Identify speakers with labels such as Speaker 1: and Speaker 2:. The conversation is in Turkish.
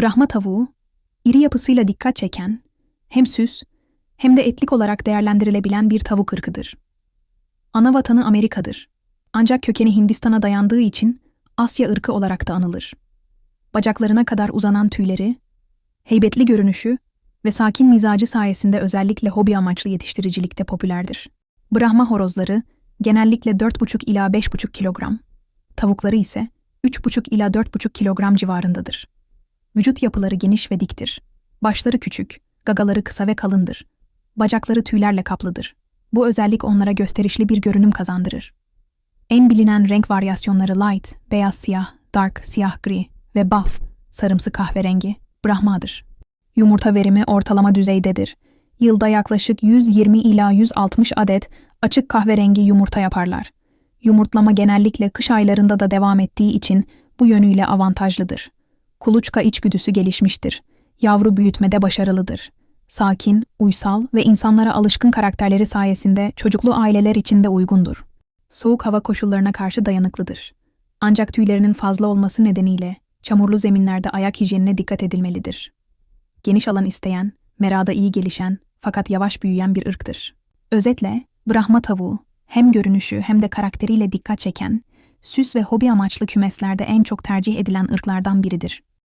Speaker 1: Brahma tavuğu, iri yapısıyla dikkat çeken, hem süs hem de etlik olarak değerlendirilebilen bir tavuk ırkıdır. Ana vatanı Amerika'dır. Ancak kökeni Hindistan'a dayandığı için Asya ırkı olarak da anılır. Bacaklarına kadar uzanan tüyleri, heybetli görünüşü ve sakin mizacı sayesinde özellikle hobi amaçlı yetiştiricilikte popülerdir. Brahma horozları genellikle 4,5 ila 5,5 kilogram, tavukları ise 3,5 ila 4,5 kilogram civarındadır. Vücut yapıları geniş ve diktir. Başları küçük, gagaları kısa ve kalındır. Bacakları tüylerle kaplıdır. Bu özellik onlara gösterişli bir görünüm kazandırır. En bilinen renk varyasyonları light, beyaz siyah, dark, siyah gri ve buff, sarımsı kahverengi, Brahma'dır. Yumurta verimi ortalama düzeydedir. Yılda yaklaşık 120 ila 160 adet açık kahverengi yumurta yaparlar. Yumurtlama genellikle kış aylarında da devam ettiği için bu yönüyle avantajlıdır. Kuluçka içgüdüsü gelişmiştir. Yavru büyütmede başarılıdır. Sakin, uysal ve insanlara alışkın karakterleri sayesinde çocuklu aileler için de uygundur. Soğuk hava koşullarına karşı dayanıklıdır. Ancak tüylerinin fazla olması nedeniyle çamurlu zeminlerde ayak hijyenine dikkat edilmelidir. Geniş alan isteyen, merada iyi gelişen fakat yavaş büyüyen bir ırktır. Özetle, Brahma tavuğu hem görünüşü hem de karakteriyle dikkat çeken, süs ve hobi amaçlı kümeslerde en çok tercih edilen ırklardan biridir.